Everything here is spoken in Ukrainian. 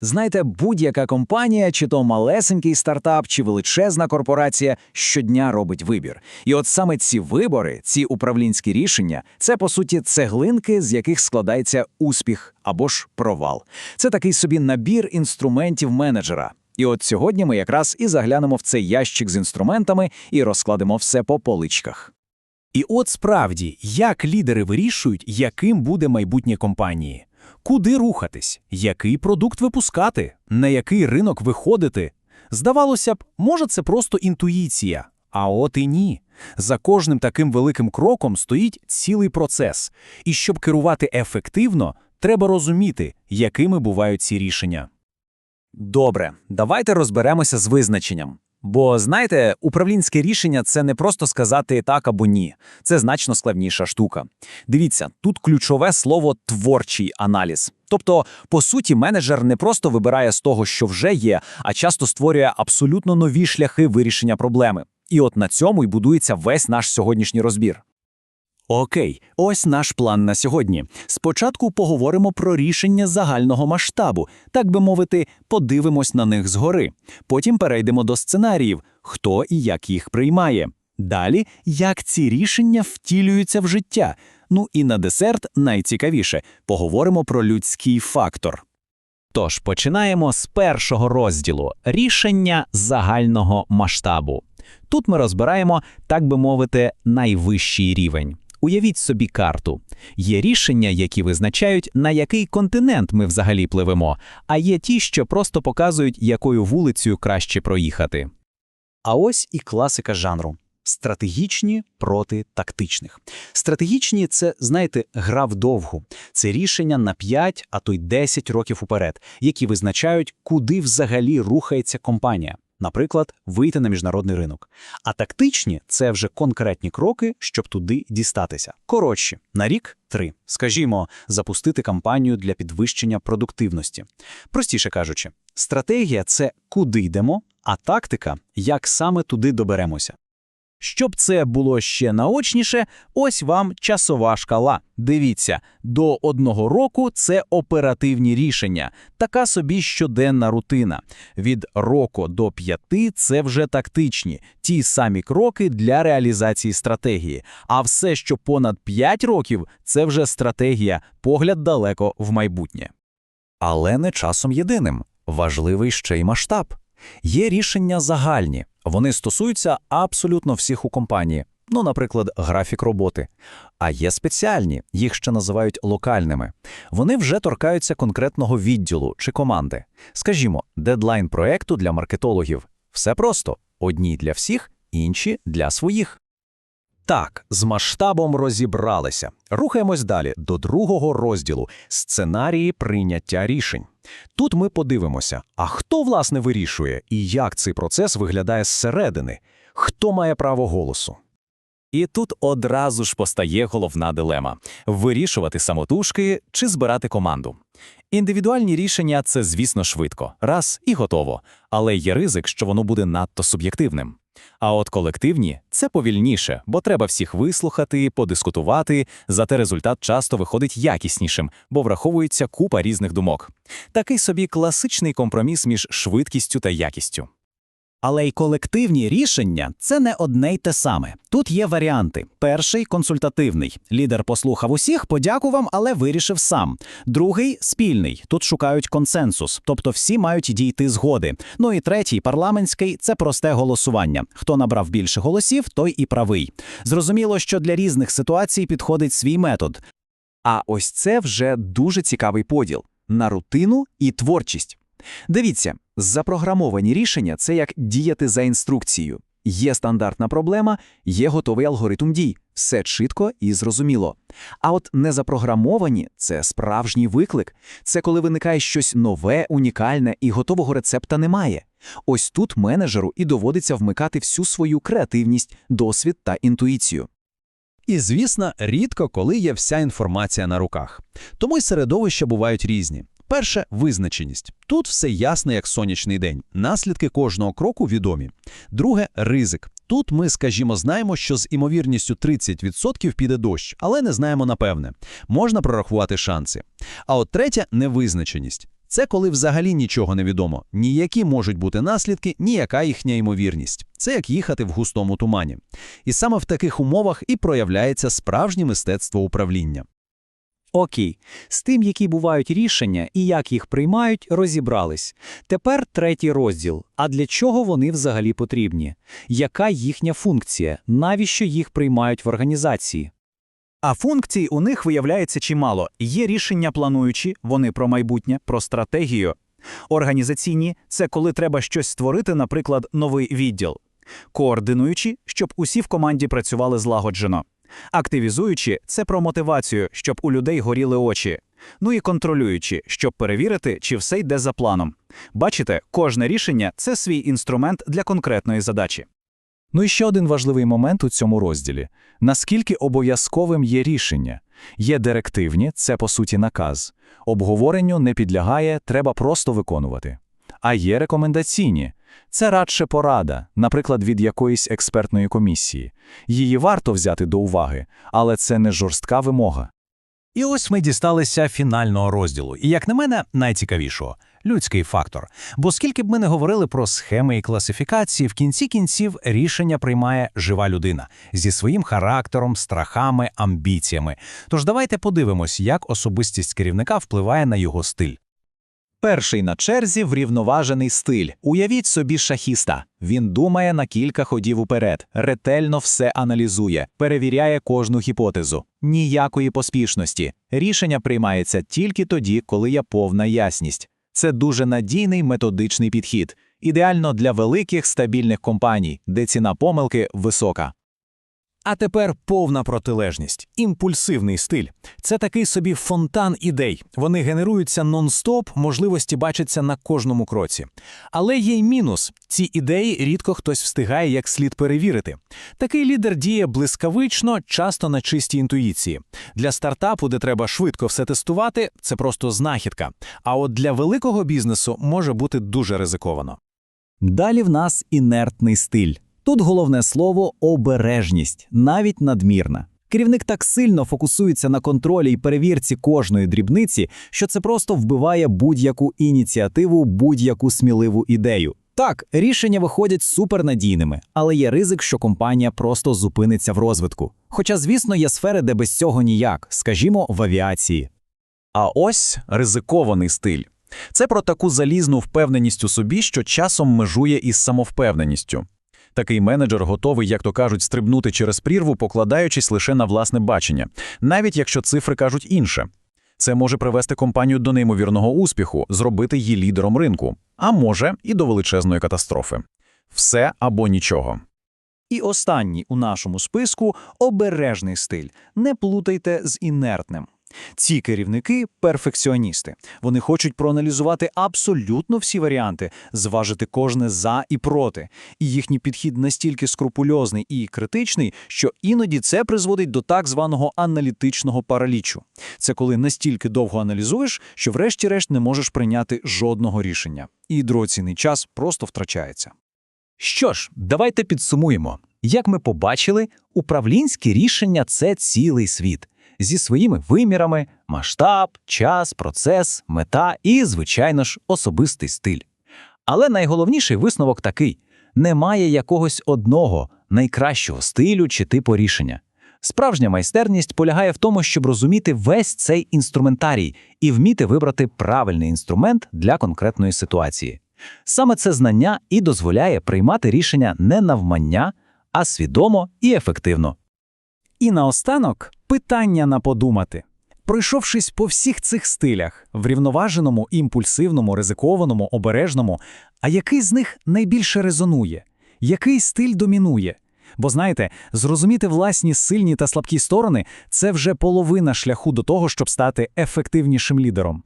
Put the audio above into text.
Знаєте, будь-яка компанія, чи то малесенький стартап, чи величезна корпорація, щодня робить вибір. І от саме ці вибори, ці управлінські рішення, це по суті цеглинки, з яких складається успіх або ж провал. Це такий собі набір інструментів менеджера. І от сьогодні ми якраз і заглянемо в цей ящик з інструментами і розкладемо все по поличках. І от справді, як лідери вирішують, яким буде майбутнє компанії, куди рухатись, який продукт випускати, на який ринок виходити. Здавалося б, може це просто інтуїція, а от і ні. За кожним таким великим кроком стоїть цілий процес. І щоб керувати ефективно, треба розуміти, якими бувають ці рішення. Добре, давайте розберемося з визначенням. Бо знаєте, управлінське рішення це не просто сказати так або ні, це значно складніша штука. Дивіться, тут ключове слово творчий аналіз. Тобто, по суті, менеджер не просто вибирає з того, що вже є, а часто створює абсолютно нові шляхи вирішення проблеми. І от на цьому й будується весь наш сьогоднішній розбір. Окей, ось наш план на сьогодні. Спочатку поговоримо про рішення загального масштабу, так би мовити, подивимось на них згори. Потім перейдемо до сценаріїв, хто і як їх приймає. Далі, як ці рішення втілюються в життя. Ну і на десерт найцікавіше поговоримо про людський фактор. Тож починаємо з першого розділу рішення загального масштабу. Тут ми розбираємо, так би мовити, найвищий рівень. Уявіть собі карту. Є рішення, які визначають, на який континент ми взагалі пливемо, а є ті, що просто показують, якою вулицею краще проїхати. А ось і класика жанру. Стратегічні проти тактичних. Стратегічні це, знаєте, гра вдовгу. Це рішення на 5, а то й 10 років уперед, які визначають, куди взагалі рухається компанія. Наприклад, вийти на міжнародний ринок. А тактичні це вже конкретні кроки, щоб туди дістатися. Коротше, на рік три. Скажімо, запустити кампанію для підвищення продуктивності. Простіше кажучи, стратегія це куди йдемо, а тактика як саме туди доберемося. Щоб це було ще наочніше, ось вам часова шкала. Дивіться, до одного року це оперативні рішення, така собі щоденна рутина. Від року до п'яти це вже тактичні, ті самі кроки для реалізації стратегії. А все, що понад п'ять років, це вже стратегія, погляд далеко в майбутнє. Але не часом єдиним. Важливий ще й масштаб. Є рішення загальні, вони стосуються абсолютно всіх у компанії, ну, наприклад, графік роботи. А є спеціальні, їх ще називають локальними. Вони вже торкаються конкретного відділу чи команди. Скажімо, дедлайн проекту для маркетологів. Все просто одні для всіх, інші для своїх. Так, з масштабом розібралися. Рухаємось далі до другого розділу сценарії прийняття рішень. Тут ми подивимося, а хто власне вирішує і як цей процес виглядає зсередини, хто має право голосу. І тут одразу ж постає головна дилема вирішувати самотужки чи збирати команду. Індивідуальні рішення це, звісно, швидко, раз і готово, але є ризик, що воно буде надто суб'єктивним. А от колективні це повільніше, бо треба всіх вислухати, подискутувати, зате результат часто виходить якіснішим, бо враховується купа різних думок. Такий собі класичний компроміс між швидкістю та якістю. Але й колективні рішення це не одне й те саме. Тут є варіанти. Перший консультативний. Лідер послухав усіх, подякував, але вирішив сам. Другий спільний. Тут шукають консенсус, тобто всі мають дійти згоди. Ну і третій парламентський це просте голосування. Хто набрав більше голосів, той і правий. Зрозуміло, що для різних ситуацій підходить свій метод. А ось це вже дуже цікавий поділ на рутину і творчість. Дивіться, запрограмовані рішення це як діяти за інструкцією. Є стандартна проблема, є готовий алгоритм дій, все чітко і зрозуміло. А от незапрограмовані це справжній виклик, це коли виникає щось нове, унікальне і готового рецепта немає. Ось тут менеджеру і доводиться вмикати всю свою креативність, досвід та інтуїцію. І, звісно, рідко коли є вся інформація на руках. Тому й середовища бувають різні. Перше визначеність. Тут все ясно, як сонячний день. Наслідки кожного кроку відомі. Друге ризик. Тут ми, скажімо, знаємо, що з імовірністю 30% піде дощ, але не знаємо напевне. Можна прорахувати шанси. А от третя невизначеність. Це коли взагалі нічого не відомо, ніякі можуть бути наслідки, ніяка їхня ймовірність. Це як їхати в густому тумані. І саме в таких умовах і проявляється справжнє мистецтво управління. Окей, з тим, які бувають рішення і як їх приймають, розібрались. Тепер третій розділ. А для чого вони взагалі потрібні? Яка їхня функція? Навіщо їх приймають в організації? А функцій у них виявляється чимало. Є рішення плануючі, вони про майбутнє, про стратегію. Організаційні це коли треба щось створити, наприклад, новий відділ. Координуючі, щоб усі в команді працювали злагоджено. Активізуючі це про мотивацію, щоб у людей горіли очі. Ну і контролюючі, щоб перевірити, чи все йде за планом. Бачите, кожне рішення це свій інструмент для конкретної задачі. Ну і ще один важливий момент у цьому розділі. Наскільки обов'язковим є рішення? Є директивні, це по суті наказ. Обговоренню не підлягає, треба просто виконувати. А є рекомендаційні. Це радше порада, наприклад, від якоїсь експертної комісії. Її варто взяти до уваги, але це не жорстка вимога. І ось ми дісталися фінального розділу, і, як на мене, найцікавішого людський фактор. Бо скільки б ми не говорили про схеми і класифікації, в кінці кінців рішення приймає жива людина зі своїм характером, страхами, амбіціями. Тож давайте подивимось, як особистість керівника впливає на його стиль. Перший на черзі врівноважений стиль. Уявіть собі шахіста. Він думає на кілька ходів уперед, ретельно все аналізує, перевіряє кожну гіпотезу. Ніякої поспішності. Рішення приймається тільки тоді, коли є повна ясність. Це дуже надійний методичний підхід. Ідеально для великих стабільних компаній, де ціна помилки висока. А тепер повна протилежність, імпульсивний стиль. Це такий собі фонтан ідей. Вони генеруються нон-стоп, можливості бачаться на кожному кроці. Але є й мінус: ці ідеї рідко хтось встигає як слід перевірити. Такий лідер діє блискавично, часто на чистій інтуїції. Для стартапу, де треба швидко все тестувати, це просто знахідка. А от для великого бізнесу може бути дуже ризиковано. Далі в нас інертний стиль. Тут головне слово обережність, навіть надмірна. Керівник так сильно фокусується на контролі і перевірці кожної дрібниці, що це просто вбиває будь-яку ініціативу, будь-яку сміливу ідею. Так, рішення виходять супернадійними, але є ризик, що компанія просто зупиниться в розвитку. Хоча, звісно, є сфери, де без цього ніяк, скажімо, в авіації. А ось ризикований стиль. Це про таку залізну впевненість у собі, що часом межує із самовпевненістю. Такий менеджер готовий, як то кажуть, стрибнути через прірву, покладаючись лише на власне бачення, навіть якщо цифри кажуть інше. Це може привести компанію до неймовірного успіху, зробити її лідером ринку, а може і до величезної катастрофи. Все або нічого. І останній у нашому списку обережний стиль. Не плутайте з інертним. Ці керівники перфекціоністи. Вони хочуть проаналізувати абсолютно всі варіанти, зважити кожне за і проти. І їхній підхід настільки скрупульозний і критичний, що іноді це призводить до так званого аналітичного паралічу. Це коли настільки довго аналізуєш, що врешті-решт не можеш прийняти жодного рішення. І дорогоцінний час просто втрачається. Що ж, давайте підсумуємо. Як ми побачили, управлінські рішення це цілий світ зі своїми вимірами, масштаб, час, процес, мета і, звичайно ж, особистий стиль. Але найголовніший висновок такий: немає якогось одного найкращого стилю чи типу рішення. Справжня майстерність полягає в тому, щоб розуміти весь цей інструментарій і вміти вибрати правильний інструмент для конкретної ситуації. Саме це знання і дозволяє приймати рішення не навмання, а свідомо і ефективно. І наостанок питання на подумати. Пройшовшись по всіх цих стилях врівноваженому, імпульсивному, ризикованому, обережному, а який з них найбільше резонує? Який стиль домінує? Бо знаєте, зрозуміти власні сильні та слабкі сторони це вже половина шляху до того, щоб стати ефективнішим лідером.